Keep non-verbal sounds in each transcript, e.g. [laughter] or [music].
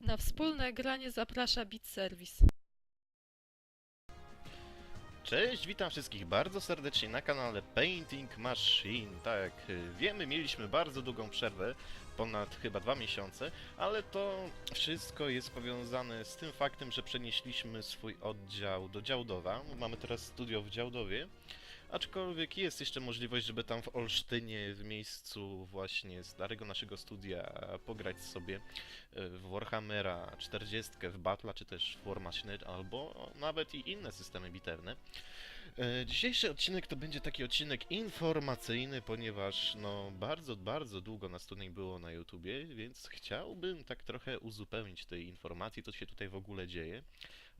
Na wspólne granie zaprasza Beat Service. Cześć, witam wszystkich bardzo serdecznie na kanale Painting Machine. Tak, y, wiemy, mieliśmy bardzo długą przerwę, ponad chyba dwa miesiące, ale to wszystko jest powiązane z tym faktem, że przenieśliśmy swój oddział do Działdowa. Mamy teraz studio w Działdowie, aczkolwiek jest jeszcze możliwość, żeby tam w Olsztynie, w miejscu właśnie starego naszego studia, pograć sobie y, w Warhammera 40, w Battle'a, czy też w War Machine, albo nawet i inne systemy bitewne. E, Dzisiejszy odcinek to będzie taki odcinek informacyjny, ponieważ no bardzo, bardzo długo nas tu nie było na YouTubie, więc chciałbym tak trochę uzupełnić tej informacji, co się tutaj w ogóle dzieje,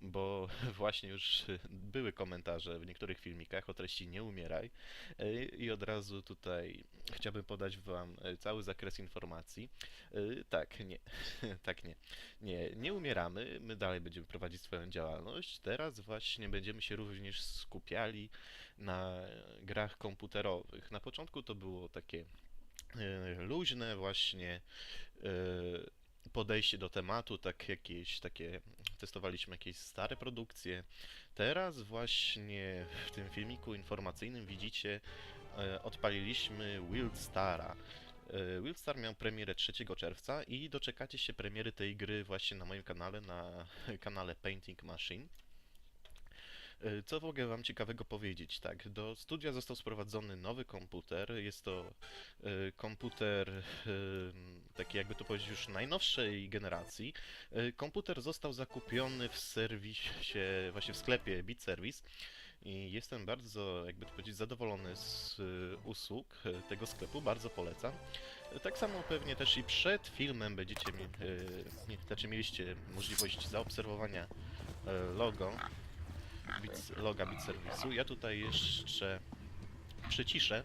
bo [laughs] właśnie już były komentarze w niektórych filmikach o treści nie umieraj e, i od razu tutaj chciałbym podać wam e, cały zakres informacji. E, Tak, nie, [laughs] tak nie. Nie, nie umieramy, my dalej będziemy prowadzić swoją działalność. Teraz właśnie będziemy się również skupiali na grach komputerowych. Na początku to było takie luźne właśnie podejście do tematu, tak jakieś takie testowaliśmy jakieś stare produkcje. Teraz właśnie w tym filmiku informacyjnym widzicie e, odpaliliśmy Wild Stara. E, Wildstar miał premierę 3 czerwca i doczekacie się premiery tej gry właśnie na moim kanale, na kanale Painting Machine. E, Co mogę Wam ciekawego powiedzieć? Tak, do studia został sprowadzony nowy komputer. Jest to e, komputer e, taki, jakby to powiedzieć, już najnowszej generacji. Komputer został zakupiony w serwisie, właśnie w sklepie Beat Service. I jestem bardzo, jakby to powiedzieć, zadowolony z usług tego sklepu, bardzo polecam. Tak samo pewnie też i przed filmem będziecie mi, znaczy mieliście możliwość zaobserwowania logo, loga Beat Service'u. Ja tutaj jeszcze przyciszę,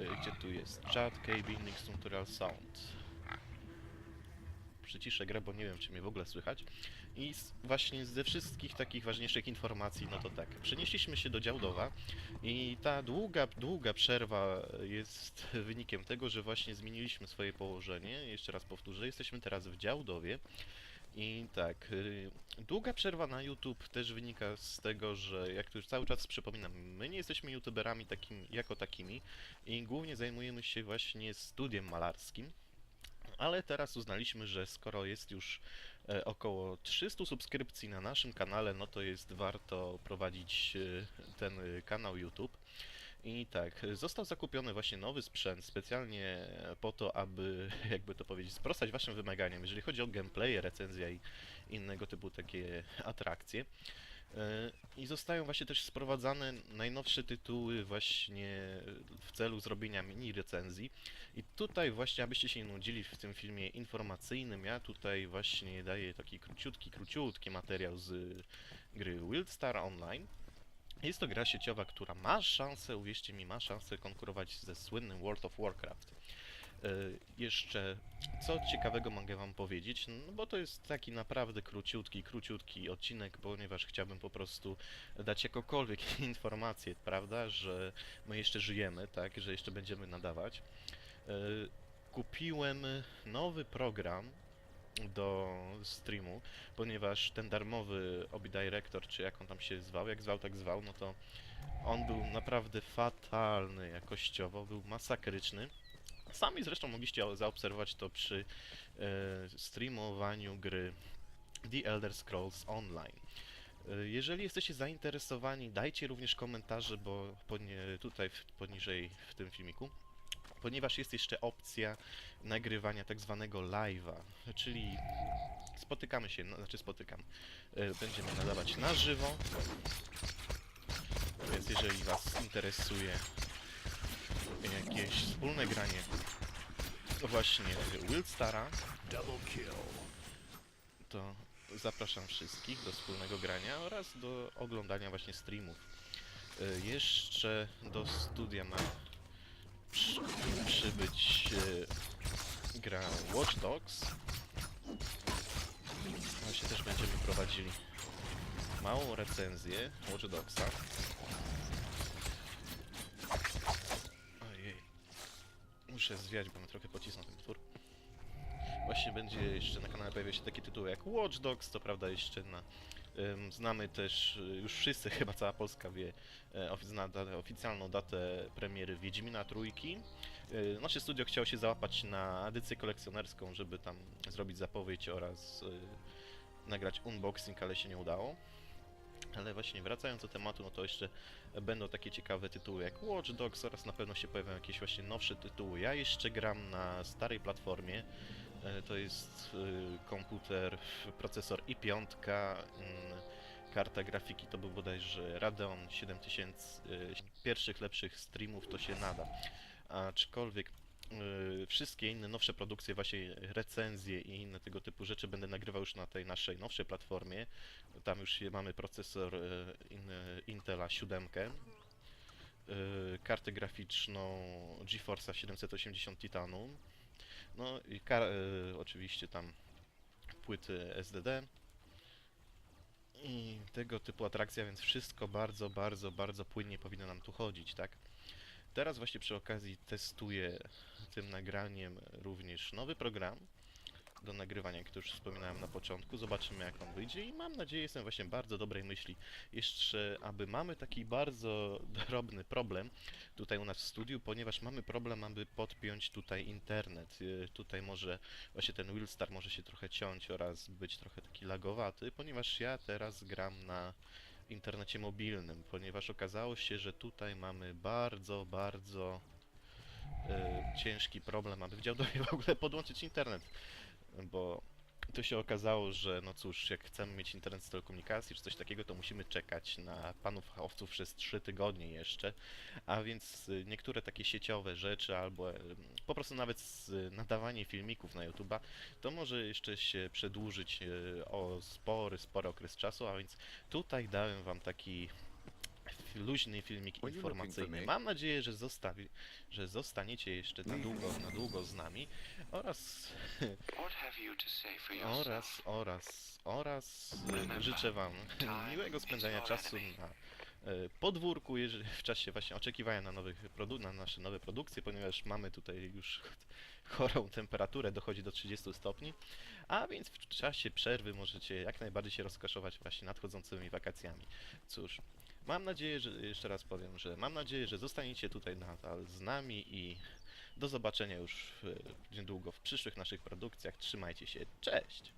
e, gdzie tu jest chat, Nix, Tutorial Sound. Przyciszę grę, bo nie wiem, czy mnie w ogóle słychać. I z, właśnie ze wszystkich takich ważniejszych informacji, no to tak, przenieśliśmy się do Działdowa i ta długa, długa przerwa jest [laughs] wynikiem tego, że właśnie zmieniliśmy swoje położenie. Jeszcze raz powtórzę, jesteśmy teraz w Działdowie. I tak, y, długa przerwa na YouTube też wynika z tego, że jak już cały czas przypominam, my nie jesteśmy youtuberami takimi, jako takimi i głównie zajmujemy się właśnie studiem malarskim. Ale teraz uznaliśmy, że skoro jest już e, około 300 subskrypcji na naszym kanale, no to jest warto prowadzić e, ten e, kanał YouTube. I tak, został zakupiony właśnie nowy sprzęt specjalnie po to, aby, [laughs] jakby to powiedzieć, sprostać waszym wymaganiom, jeżeli chodzi o gameplay, recenzja i innego typu takie atrakcje. E, I zostają właśnie też sprowadzane najnowsze tytuły właśnie w celu zrobienia mini recenzji. I tutaj właśnie, abyście się nie nudzili w tym filmie informacyjnym, ja tutaj właśnie daję taki króciutki, króciutki materiał z gry Wildstar Online. Jest to gra sieciowa, która ma szansę, uwierzcie mi, ma szansę konkurować ze słynnym World of Warcraft. E, Jeszcze co ciekawego mogę wam powiedzieć, no bo to jest taki naprawdę króciutki, króciutki odcinek, ponieważ chciałbym po prostu dać jakąkolwiek [laughs] informację, prawda, że my jeszcze żyjemy, tak, że jeszcze będziemy nadawać. E, Kupiłem nowy program do streamu, ponieważ ten darmowy Obi Director, czy jak on tam się zwał, jak zwał, tak zwał, no to on był naprawdę fatalny jakościowo, był masakryczny. Sami zresztą mogliście zaobserwować to przy e, streamowaniu gry The Elder Scrolls Online. E, Jeżeli jesteście zainteresowani, dajcie również komentarze, bo tutaj poniżej w tym filmiku, ponieważ jest jeszcze opcja nagrywania tak zwanego live'a, czyli spotykamy się, no, znaczy spotykam, e, będziemy nadawać na żywo, więc jeżeli Was interesuje jakieś wspólne granie właśnie Wildstara, to zapraszam wszystkich do wspólnego grania oraz do oglądania właśnie streamów. E, Jeszcze do studia ma przy, przybyć e, gra Watch Dogs. No Właśnie też będziemy prowadzili małą recenzję Watch Dogsa. Ojej. Muszę zwiać, bo mi trochę pocisnął ten twór. Właśnie będzie jeszcze na kanale pojawiają się takie tytuły jak Watch Dogs, to prawda jeszcze na znamy też, y, już wszyscy, [laughs] chyba cała Polska wie, e, oficjalną datę premiery Wiedźmina Trójki. Y, Nasze studio chciało się załapać na edycję kolekcjonerską, żeby tam zrobić zapowiedź oraz nagrać unboxing, ale się nie udało. Ale właśnie wracając do tematu, no to jeszcze będą takie ciekawe tytuły jak Watch Dogs oraz na pewno się pojawią jakieś właśnie nowsze tytuły. Ja jeszcze gram na starej platformie. E, To jest y, komputer, procesor i5, mm, karta grafiki to był bodajże Radeon 7000. y, Pierwszych lepszych streamów to się nada. Aczkolwiek wszystkie inne nowsze produkcje, właśnie recenzje i inne tego typu rzeczy będę nagrywał już na tej naszej nowszej platformie. Tam już mamy procesor in, Intela 7, y, kartę graficzną GeForce'a 780 Titanium, no i kar- y, oczywiście tam płyty SDD i tego typu atrakcja, więc wszystko bardzo, bardzo, bardzo płynnie powinno nam tu chodzić, tak? Teraz właśnie przy okazji testuję tym nagraniem również nowy program do nagrywania, jak to już wspominałem na początku. Zobaczymy jak on wyjdzie i mam nadzieję, jestem właśnie bardzo dobrej myśli. Jeszcze, aby mamy taki bardzo drobny problem tutaj u nas w studiu, ponieważ mamy problem, aby podpiąć tutaj internet. Y, Tutaj może właśnie ten Willstar może się trochę ciąć oraz być trochę taki lagowaty, ponieważ ja teraz gram na internecie mobilnym, ponieważ okazało się, że tutaj mamy bardzo, bardzo e, ciężki problem, aby w Działdowie w ogóle podłączyć internet, bo to się okazało, że no cóż, jak chcemy mieć internet z telekomunikacji czy coś takiego, to musimy czekać na panów fachowców przez 3 tygodnie jeszcze, a więc y, niektóre takie sieciowe rzeczy albo em, po prostu nawet z- nadawanie filmików na YouTube'a to może jeszcze się przedłużyć o spory, spory okres czasu, a więc tutaj dałem wam taki luźny filmik informacyjny. Mam nadzieję, że, zostawi, że zostaniecie jeszcze na długo, na długo z nami. Oraz oraz, oraz, oraz życzę Wam [laughs] miłego spędzania czasu na e, podwórku, jeżeli, w czasie właśnie oczekiwania na, nowych produ- na nasze nowe produkcje, ponieważ mamy tutaj już [laughs] chorą temperaturę, dochodzi do 30 stopni, a więc w czasie przerwy możecie jak najbardziej się rozkoszować właśnie nadchodzącymi wakacjami. Cóż, mam nadzieję, że jeszcze raz powiem, że mam nadzieję, że zostaniecie tutaj nadal z nami i do zobaczenia już niedługo w przyszłych naszych produkcjach. Trzymajcie się, cześć!